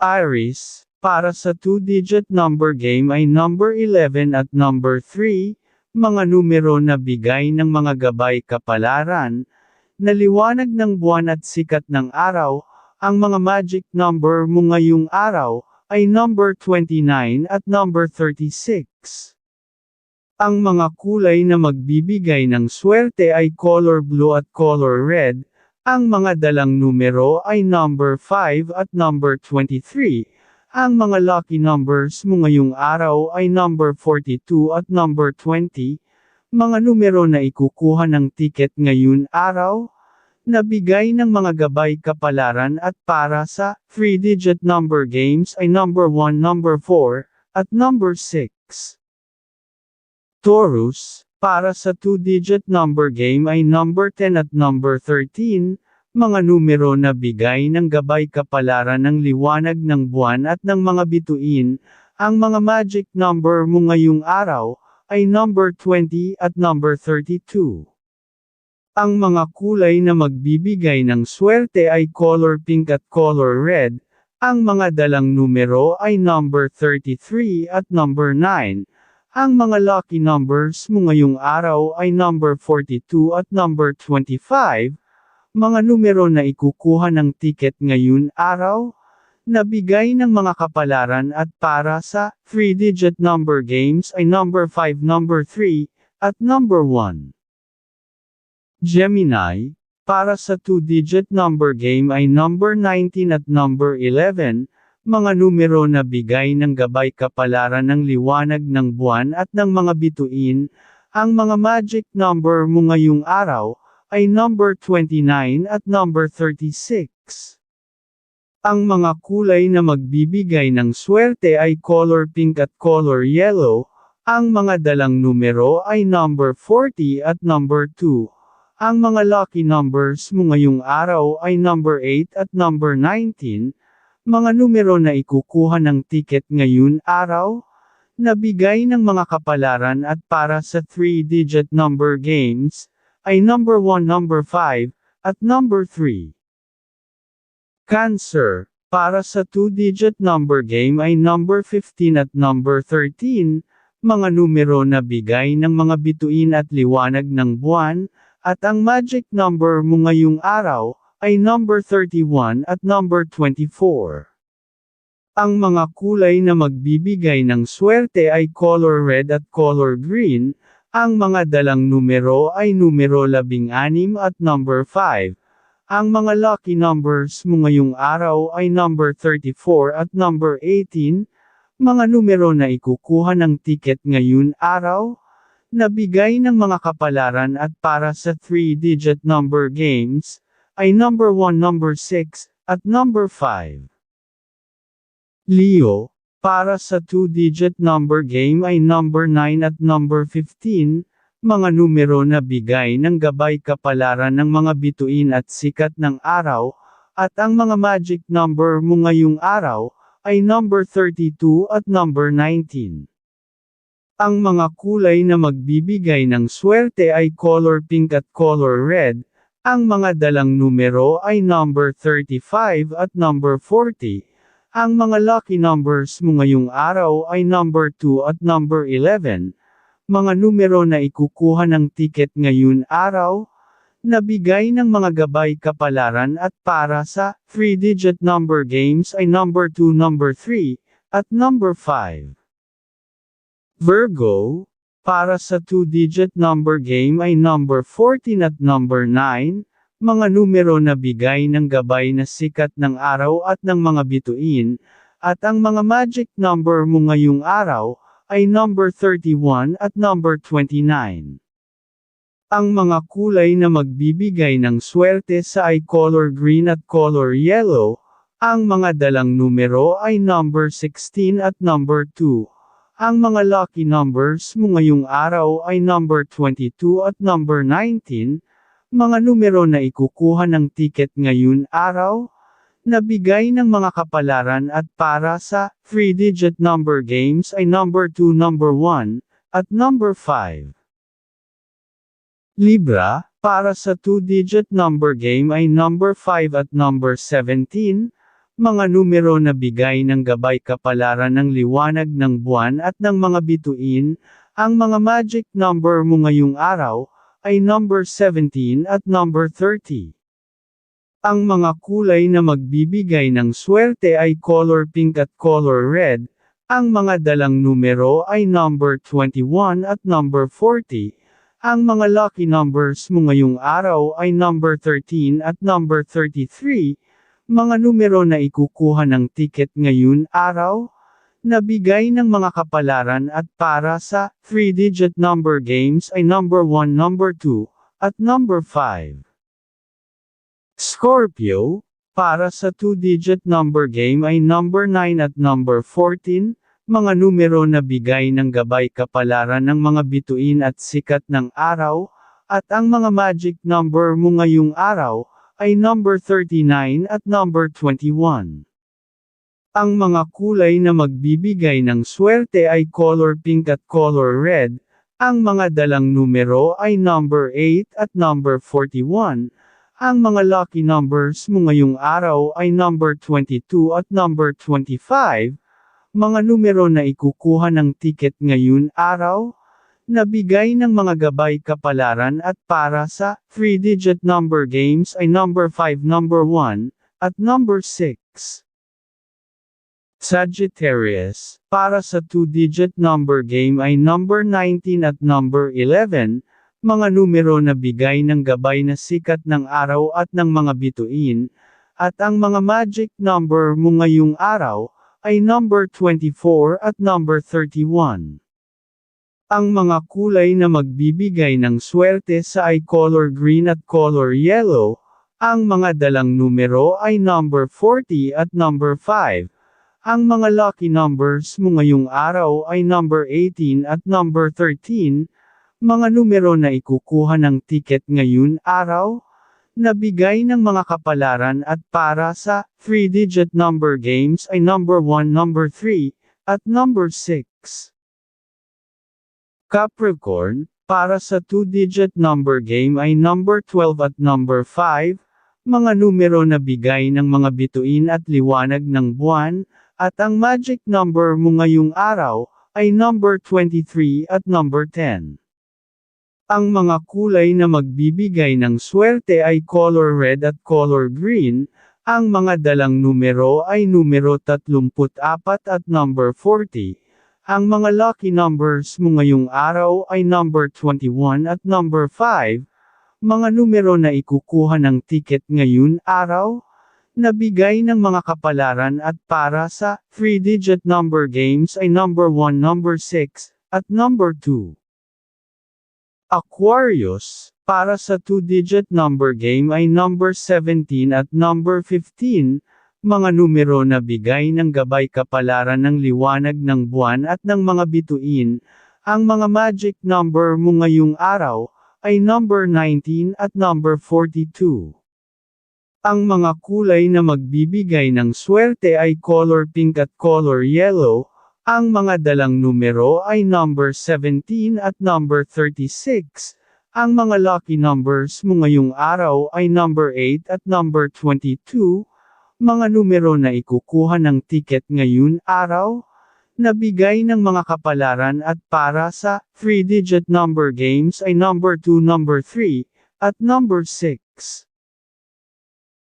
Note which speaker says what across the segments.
Speaker 1: Iris, para sa two-digit number game ay number 11 at number 3, mga numero na bigay ng mga gabay kapalaran, na liwanag ng buwan at sikat ng araw, ang mga magic number mo ngayong araw, ay number 29 at number 36. Ang mga kulay na magbibigay ng swerte ay color blue at color red, ang mga dalang numero ay number 5 at number 23. Ang mga lucky numbers mo ngayong araw ay number 42 at number 20. Mga numero na ikukuha ng ticket ngayon araw, nabigay ng mga gabay kapalaran at para sa 3-digit number games ay number 1, number 4, at number 6. Taurus, para sa 2-digit number game ay number 10 at number 13, mga numero na bigay ng gabay kapalaran ng liwanag ng buwan at ng mga bituin, ang mga magic number mo ngayong araw, ay number 20 at number 32. Ang mga kulay na magbibigay ng swerte ay color pink at color red, ang mga dalang numero ay number 33 at number 9. Ang mga lucky numbers mo ngayong araw ay number 42 at number 25, mga numero na ikukuha ng ticket ngayon araw, nabigay ng mga kapalaran at para sa 3-digit number games ay number 5, number 3, at number 1. Gemini, para sa 2-digit number game ay number 19 at number 11, mga numero na bigay ng gabay kapalaran ng liwanag ng buwan at ng mga bituin, ang mga magic number mo ngayong araw, ay number 29 at number 36. Ang mga kulay na magbibigay ng swerte ay color pink at color yellow, ang mga dalang numero ay number 40 at number 2. Ang mga lucky numbers mo ngayong araw ay number 8 at number 19, mga numero na ikukuha ng ticket ngayon araw, nabigay ng mga kapalaran at para sa 3-digit number games, ay number 1, number 5, at number 3. Cancer, para sa 2-digit number game ay number 15 at number 13, mga numero na bigay ng mga bituin at liwanag ng buwan, at ang magic number mo ngayong araw, ay number 31 at number 24. Ang mga kulay na magbibigay ng swerte ay color red at color green, ang mga dalang numero ay numero 16 at number 5. Ang mga lucky numbers mo ngayong araw ay number 34 at number 18, mga numero na ikukuha ng ticket ngayon araw, nabigay ng mga kapalaran at para sa 3-digit number games, ay number 1, number 6, at number 5. Leo, para sa 2-digit number game ay number 9 at number 15, mga numero na bigay ng gabay kapalaran ng mga bituin at sikat ng araw, at ang mga magic number mo ngayong araw, ay number 32 at number 19. Ang mga kulay na magbibigay ng swerte ay color pink at color red, ang mga dalang numero ay number 35 at number 40, ang mga lucky numbers mo ngayong araw ay number 2 at number 11, mga numero na ikukuha ng ticket ngayon araw, nabigay ng mga gabay kapalaran at para sa 3-digit number games ay number 2, number 3, at number 5. Virgo, para sa 2-digit number game ay number 14 at number 9, mga numero na bigay ng gabay na sikat ng araw at ng mga bituin, at ang mga magic number mo ngayong araw, ay number 31 at number 29. Ang mga kulay na magbibigay ng swerte sa ay color green at color yellow, ang mga dalang numero ay number 16 at number 2. Ang mga lucky numbers mo ngayong araw ay number 22 at number 19, mga numero na ikukuha ng ticket ngayon araw, nabigay ng mga kapalaran at para sa 3-digit number games ay number 2, number 1, at number 5. Libra, para sa 2-digit number game ay number 5 at number 17, mga numero na bigay ng gabay kapalaran ng liwanag ng buwan at ng mga bituin, ang mga magic number mo ngayong araw, ay number 17 at number 30. Ang mga kulay na magbibigay ng swerte ay color pink at color red, ang mga dalang numero ay number 21 at number 40. Ang mga lucky numbers mo ngayong araw ay number 13 at number 33, mga numero na ikukuha ng ticket ngayon araw, nabigay ng mga kapalaran at para sa 3-digit number games ay number 1, number 2, at number 5. Scorpio, para sa 2-digit number game ay number 9 at number 14, mga numero na bigay ng gabay kapalaran ng mga bituin at sikat ng araw, at ang mga magic number mo ngayong araw, ay number 39 at number 21. Ang mga kulay na magbibigay ng swerte ay color pink at color red, ang mga dalang numero ay number 8 at number 41, ang mga lucky numbers mo ngayong araw ay number 22 at number 25, mga numero na ikukuha ng ticket ngayon araw, nabigay ng mga gabay kapalaran at para sa 3-digit number games ay number 5, number 1, at number 6. Sagittarius, para sa 2-digit number game ay number 19 at number 11, mga numero na bigay ng gabay na sikat ng araw at ng mga bituin, at ang mga magic number mo ngayong araw, ay number 24 at number 31. Ang mga kulay na magbibigay ng swerte sa ay color green at color yellow, ang mga dalang numero ay number 40 at number 5. Ang mga lucky numbers mo ngayong araw ay number 18 at number 13, mga numero na ikukuha ng ticket ngayon araw, nabigay ng mga kapalaran at para sa 3-digit number games ay number 1, number 3, at number 6. Capricorn, para sa 2-digit number game ay number 12 at number 5, mga numero na bigay ng mga bituin at liwanag ng buwan, at ang magic number mo ngayong araw, ay number 23 at number 10. Ang mga kulay na magbibigay ng swerte ay color red at color green, ang mga dalang numero ay numero 34 at number 40. Ang mga lucky numbers mo ngayong araw ay number 21 at number 5, mga numero na ikukuha ng ticket ngayon araw, nabigay ng mga kapalaran at para sa 3-digit number games ay number 1, number 6, at number 2. Aquarius, para sa 2-digit number game ay number 17 at number 15, mga numero na bigay ng gabay kapalaran ng liwanag ng buwan at ng mga bituin, ang mga magic number mo ngayong araw, ay number 19 at number 42. Ang mga kulay na magbibigay ng swerte ay color pink at color yellow, ang mga dalang numero ay number 17 at number 36. Ang mga lucky numbers mo ngayong araw ay number 8 at number 22. Mga numero na ikukuha ng ticket ngayon araw, nabigay ng mga kapalaran at para sa 3-digit number games ay number 2, number 3, at number 6.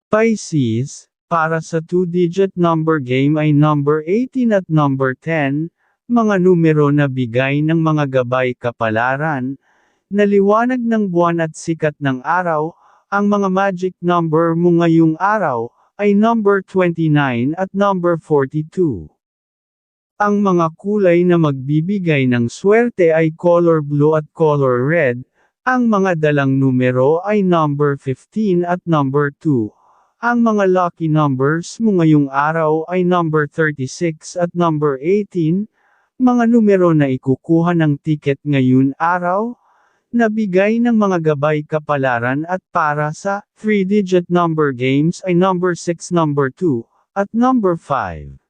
Speaker 1: Pisces, para sa 2-digit number game ay number 18 at number 10, mga numero na bigay ng mga gabay kapalaran, naliwanag ng buwan at sikat ng araw, ang mga magic number mo ngayong araw, ay number 29 at number 42. Ang mga kulay na magbibigay ng swerte ay color blue at color red, ang mga dalang numero ay number 15 at number 2. Ang mga lucky numbers mo ngayong araw ay number 36 at number 18, mga numero na ikukuha ng ticket ngayon araw, nabigay ng mga gabay kapalaran at para sa 3-digit number games ay number 6, number 2, at number 5.